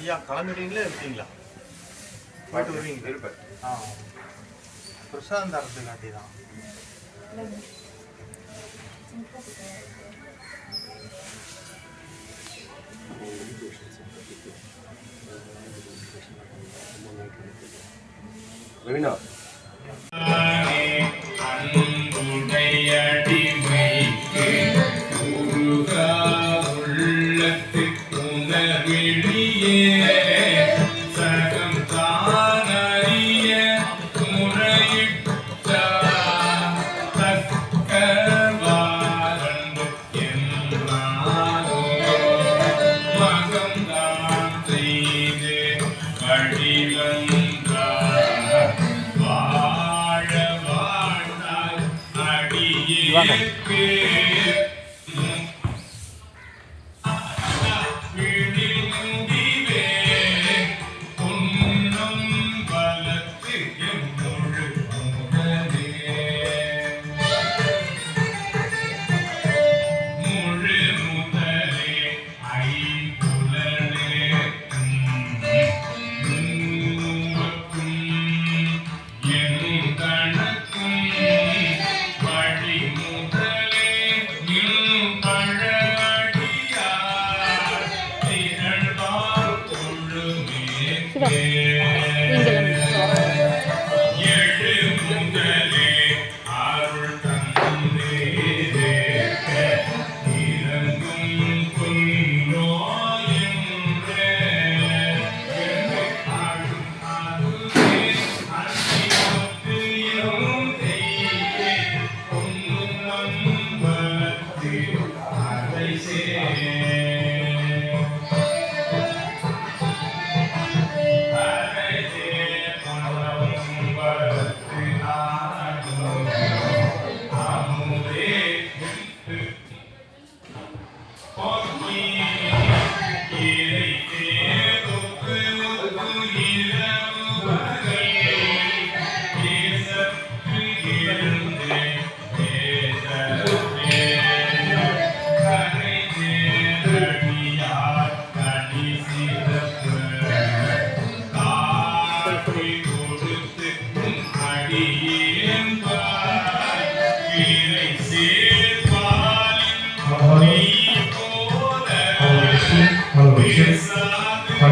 ஐயா கிளம்பிட்டீங்களா இருக்கீங்களா போயிட்டு வருவீங்க. இருப்பேன் ஆ. பிரசாந்த் அரசுக்காண்டி தான் வெவினா அன்புடையடிமை.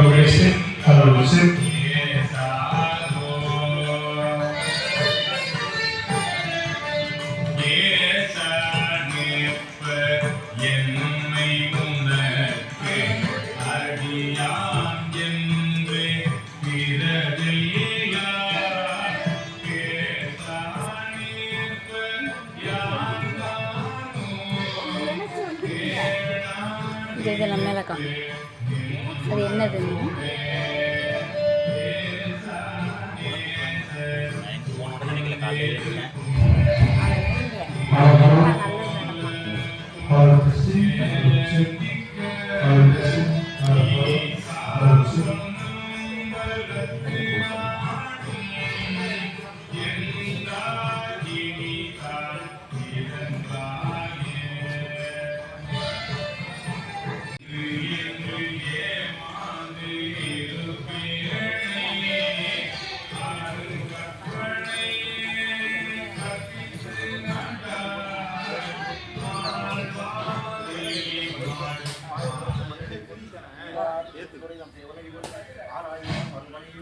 progressive, adolescent. இதெல்லாம் மேலக்கா அது என்னதுன்னு காலையில்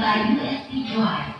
by USB Drive.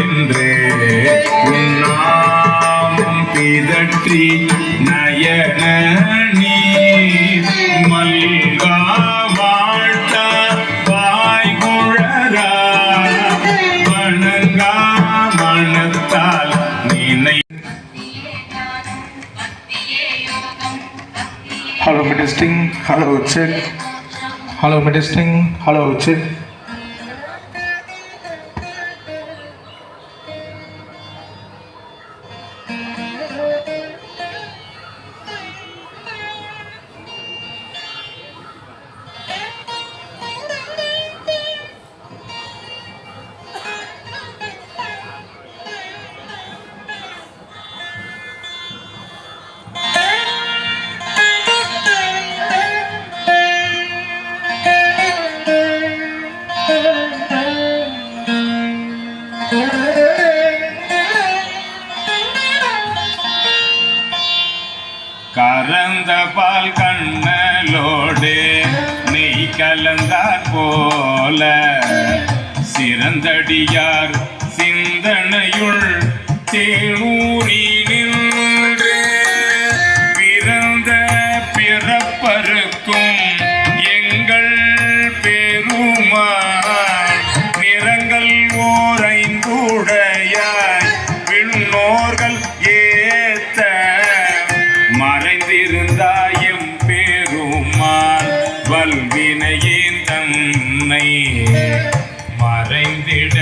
என்றே உன்னாமம் பிதற்றி நயன நீர் மல்கா வாழ்த்தா வாய்குழரா வணங்கா மனத்தால் நினை Hello, me testing. Hello, check. Hello, me testing. Hello, check. கறந்த பால் கண்ணலோடு நெய் கலந்தார் போல. சிறந்தடியார் சிந்தனையுள் தேனூரி உன்னை மறைந்திட